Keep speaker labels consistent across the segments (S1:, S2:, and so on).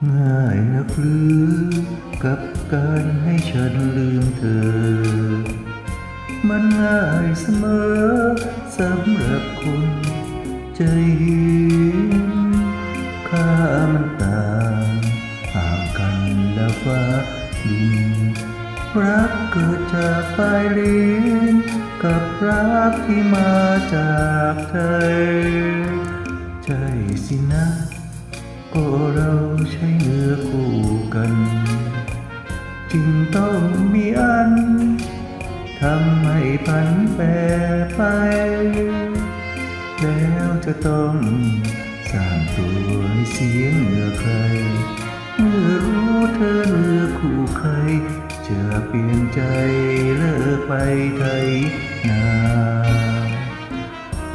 S1: หรือกับการให้ฉันลืมเธอ มันง่ายเสมอสำหรับคนใจหินค่ามันต่างห่างกันแล้วฟ้าดินรักเกิดจากปลายลิ้นกับรักที่มาจากเธอใช่สินะ เราใช้เนื้อคู่กัน จึงต้องมีอันทำให้พันแปรไป แล้วจะต้องสร้างตัวให้เสียงเหนือใคร เมื่อรู้เธอเนื้อคู่ใครจะเปลี่ยนใจเลิกไปไทยนา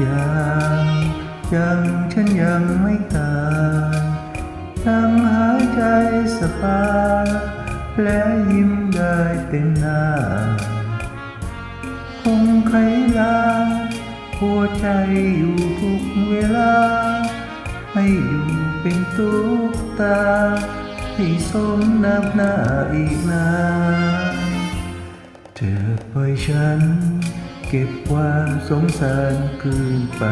S1: ยังยังฉันยังไม่ตาย ยังหายใจสบายและยิ้มได้เต็มหน้า คงใครลาหัวใจอยู่ทุกเวลา ให้อยู่เป็นตุ๊กตา ให้สมน้ำหน้าอีกนานเธอปล่อยฉัน เก็บความสงสารคืนไป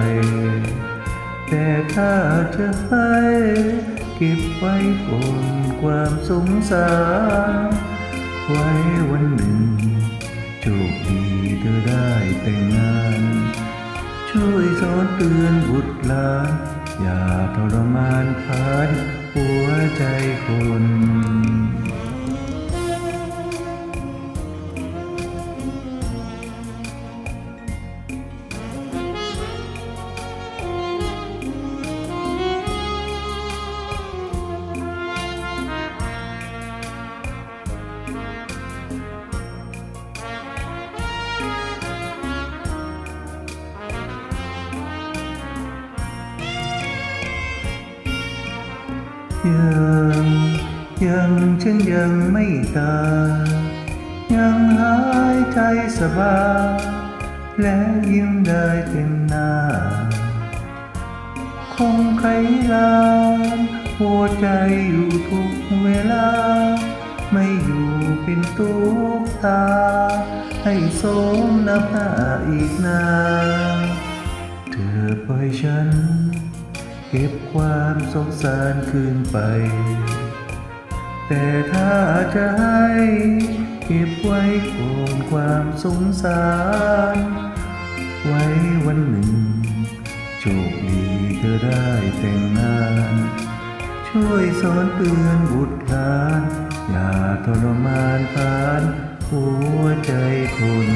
S1: แต่ถ้าจะให้ เก็บไว้ปนความสงสาร ไว้วันหนึ่ง โชคดีเธอได้แต่งงาน ช่วยสอนเตือนบุตรหลาน อย่าทรมานผ่านหัวใจคน ยังยังฉันยังไม่ตายยังหายใจสบายและยิ้มได้เต็มหน้า คงใครลาหัวใจอยู่ทุกเวลา ไม่อยู่เป็นตุ๊กตา ให้สมน้ำหน้าอีกนานเธอปล่อยฉัน เก็บความสงสารคืนไป แต่ถ้าจะให้เก็บไว้ก่อนความสงสาร ไว้วันหนึ่ง โชคดีเธอได้แต่งงาน ช่วยสอนเตือนบุตรหลาน อย่าทรมานผ่านหัวใจคน